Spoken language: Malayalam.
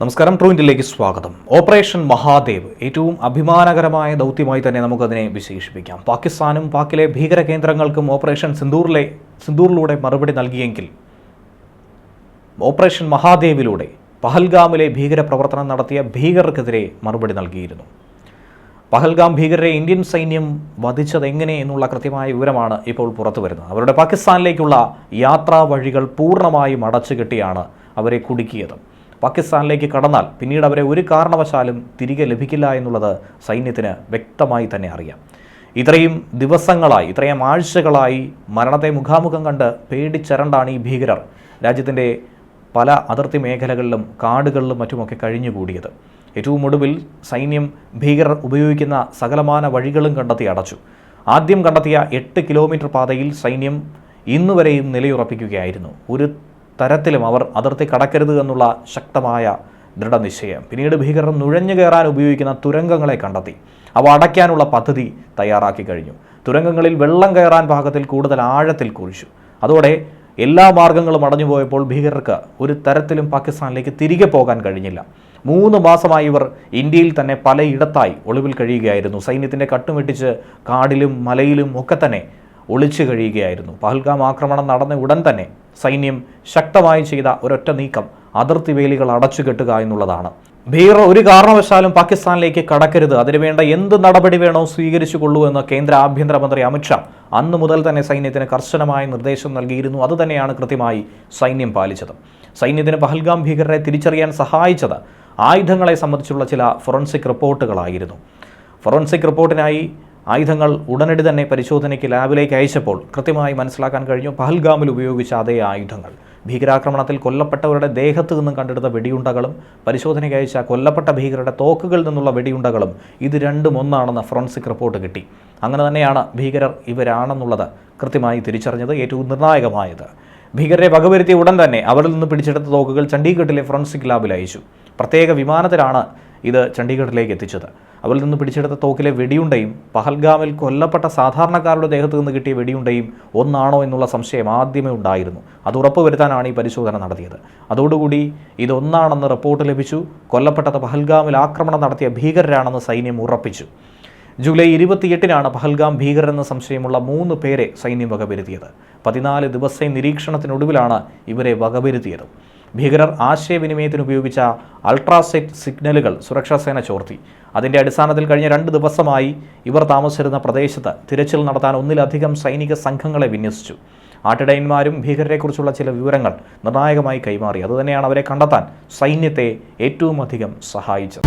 നമസ്കാരം ട്രൂ ഇന്ത്യയിലേക്ക് സ്വാഗതം. ഓപ്പറേഷൻ മഹാദേവ് ഏറ്റവും അഭിമാനകരമായ ദൗത്യമായി തന്നെ നമുക്കതിനെ വിശേഷിപ്പിക്കാം. പാകിസ്ഥാനും പാക്കിലെ ഭീകര കേന്ദ്രങ്ങൾക്കും ഓപ്പറേഷൻ സിന്ദൂറിലെ സിന്ദൂറിലൂടെ മറുപടി നൽകിയെങ്കിൽ ഓപ്പറേഷൻ മഹാദേവിലൂടെ പഹൽഗാമിലെ ഭീകര പ്രവർത്തനം നടത്തിയ ഭീകരർക്കെതിരെ മറുപടി നൽകിയിരുന്നു. പഹൽഗാം ഭീകരരെ ഇന്ത്യൻ സൈന്യം വധിച്ചത് എങ്ങനെ എന്നുള്ള കൃത്യമായ വിവരമാണ് ഇപ്പോൾ പുറത്തു വരുന്നത്. അവരുടെ പാകിസ്ഥാനിലേക്കുള്ള യാത്രാ വഴികൾ പൂർണമായും അടച്ചു കെട്ടിയാണ് അവരെ കുടുക്കിയത്. പാകിസ്ഥാനിലേക്ക് കടന്നാൽ പിന്നീട് അവരെ ഒരു കാരണവശാലും തിരികെ ലഭിക്കില്ല എന്നുള്ളത് സൈന്യത്തിന് വ്യക്തമായി തന്നെ അറിയാം. ഇത്രയും ദിവസങ്ങളായി ഇത്രയും ആഴ്ചകളായി മരണത്തെ മുഖാമുഖം കണ്ട് പേടിച്ചരണ്ടാണ് ഈ ഭീകരർ. രാജ്യത്തിന്റെ പല അതിർത്തി മേഖലകളിലും കാടുകളിലും മറ്റുമൊക്കെ കഴിഞ്ഞുകൂടിയത്. ഏറ്റവും ഒടുവിൽ സൈന്യം ഭീകരർ ഉപയോഗിക്കുന്ന സകലമാന വഴികളും കണ്ടെത്തി അടച്ചു. ആദ്യം കണ്ടെത്തിയ എട്ട് കിലോമീറ്റർ പാതയിൽ സൈന്യം ഇന്നുവരെയും നിലയുറപ്പിക്കുകയായിരുന്നു. ഒരു തരത്തിലും അവർ അതിർത്തി കടക്കരുത് എന്നുള്ള ശക്തമായ ദൃഢനിശ്ചയം. പിന്നീട് ഭീകരർ നുഴഞ്ഞു കയറാൻ ഉപയോഗിക്കുന്ന തുരങ്കങ്ങളെ കണ്ടെത്തി. അവ അടയ്ക്കാനുള്ള പദ്ധതി തയ്യാറാക്കി കഴിഞ്ഞു. തുരങ്കങ്ങളിൽ വെള്ളം കയറാൻ പാകത്തിൽ കൂടുതൽ ആഴത്തിൽ കുഴിച്ചു. അതോടെ എല്ലാ മാർഗങ്ങളും അടഞ്ഞുപോയപ്പോൾ ഭീകരർക്ക് ഒരു തരത്തിലും പാകിസ്ഥാനിലേക്ക് തിരികെ പോകാൻ കഴിഞ്ഞില്ല. മൂന്ന് മാസമായി ഇവർ ഇന്ത്യയിൽ തന്നെ പലയിടത്തായി ഒളിവിൽ കഴിയുകയായിരുന്നു. സൈന്യത്തിന്റെ കട്ടുമെട്ടിച്ച് കാടിലും മലയിലും ഒക്കെ തന്നെ ഒളിച്ചു കഴിയുകയായിരുന്നു. പഹൽഗാം ആക്രമണം നടന്ന ഉടൻ തന്നെ സൈന്യം ശക്തമായി ചെയ്ത ഒരൊറ്റ നീക്കം അതിർത്തി വേലികൾ അടച്ചുകെട്ടുക എന്നുള്ളതാണ്. ഭീകർ ഒരു കാരണവശാലും പാകിസ്ഥാനിലേക്ക് കടക്കരുത്. അതിനുവേണ്ട എന്ത് നടപടി വേണോ സ്വീകരിച്ചു കൊള്ളൂ എന്ന് കേന്ദ്ര ആഭ്യന്തരമന്ത്രി അമിത്ഷാ അന്ന് മുതൽ തന്നെ സൈന്യത്തിന് കർശനമായ നിർദ്ദേശം നൽകിയിരുന്നു. അതുതന്നെയാണ് കൃത്യമായി സൈന്യം പാലിച്ചത്. സൈന്യത്തിന് പഹൽഗാം ഭീകരരെ തിരിച്ചറിയാൻ സഹായിച്ചത് ആയുധങ്ങളെ സംബന്ധിച്ചുള്ള ചില ഫൊറൻസിക് റിപ്പോർട്ടുകളായിരുന്നു. ഫൊറൻസിക് റിപ്പോർട്ടിനായി ആയുധങ്ങൾ ഉടനടി തന്നെ പരിശോധനയ്ക്ക് ലാബിലേക്ക് അയച്ചപ്പോൾ കൃത്യമായി മനസ്സിലാക്കാൻ കഴിഞ്ഞു പഹൽഗാമിൽ ഉപയോഗിച്ച അതേ ആയുധങ്ങൾ. ഭീകരാക്രമണത്തിൽ കൊല്ലപ്പെട്ടവരുടെ ദേഹത്തു നിന്നും കണ്ടെടുത്ത വെടിയുണ്ടകളും പരിശോധനയ്ക്ക് അയച്ച കൊല്ലപ്പെട്ട ഭീകരരുടെ തോക്കുകളിൽ നിന്നുള്ള വെടിയുണ്ടകളും ഇത് രണ്ടും ഒന്നാണെന്ന് ഫോറൻസിക് റിപ്പോർട്ട് കിട്ടി. അങ്ങനെ തന്നെയാണ് ഭീകരർ ഇവരാണെന്നുള്ളത് കൃത്യമായി തിരിച്ചറിഞ്ഞത് ഏറ്റവും നിർണായകമായത്. ഭീകരരെ വകവരുത്തിയ ഉടൻ തന്നെ അവരിൽ നിന്ന് പിടിച്ചെടുത്ത തോക്കുകൾ ചണ്ഡീഗഡിലെ ഫോറൻസിക് ലാബിൽ അയച്ചു. പ്രത്യേക വിമാനത്തിലാണ് ഇത് ചണ്ഡീഗഡിലേക്ക് എത്തിച്ചത്. അവരിൽ നിന്ന് പിടിച്ചെടുത്ത തോക്കിലെ വെടിയുണ്ടയും പഹൽഗാമിൽ കൊല്ലപ്പെട്ട സാധാരണക്കാരുടെ ദേഹത്ത് നിന്ന് കിട്ടിയ വെടിയുണ്ടയും ഒന്നാണോ എന്നുള്ള സംശയം ആദ്യമേ ഉണ്ടായിരുന്നു. അത് ഉറപ്പുവരുത്താനാണ് ഈ പരിശോധന നടത്തിയത്. അതോടുകൂടി ഇതൊന്നാണെന്ന് റിപ്പോർട്ട് ലഭിച്ചു. കൊല്ലപ്പെട്ടത് പഹൽഗാമിൽ ആക്രമണം നടത്തിയ ഭീകരരാണെന്ന് സൈന്യം ഉറപ്പിച്ചു. ജൂലൈ ഇരുപത്തിയെട്ടിനാണ് പഹൽഗാം ഭീകരെന്ന സംശയമുള്ള മൂന്ന് പേരെ സൈന്യം വകവരുത്തിയത്. പതിനാല് ദിവസം നിരീക്ഷണത്തിനൊടുവിലാണ് ഇവരെ വകവരുത്തിയത്. ഭീകരർ ആശയവിനിമയത്തിന് ഉപയോഗിച്ച അൾട്രാസെറ്റ് സിഗ്നലുകൾ സുരക്ഷാസേന ചോർത്തി. അതിന്റെ അടിസ്ഥാനത്തിൽ കഴിഞ്ഞ രണ്ട് ദിവസമായി ഇവർ താമസിച്ചിരുന്ന പ്രദേശത്ത് തിരച്ചിൽ നടത്താൻ ഒന്നിലധികം സൈനിക സംഘങ്ങളെ വിന്യസിച്ചു. ആട്ടിടയന്മാരും ഭീകരരെക്കുറിച്ചുള്ള ചില വിവരങ്ങൾ നിർണായകമായി കൈമാറി. അതുതന്നെയാണ് അവരെ കണ്ടെത്താൻ സൈന്യത്തെ ഏറ്റവും അധികം സഹായിച്ചത്.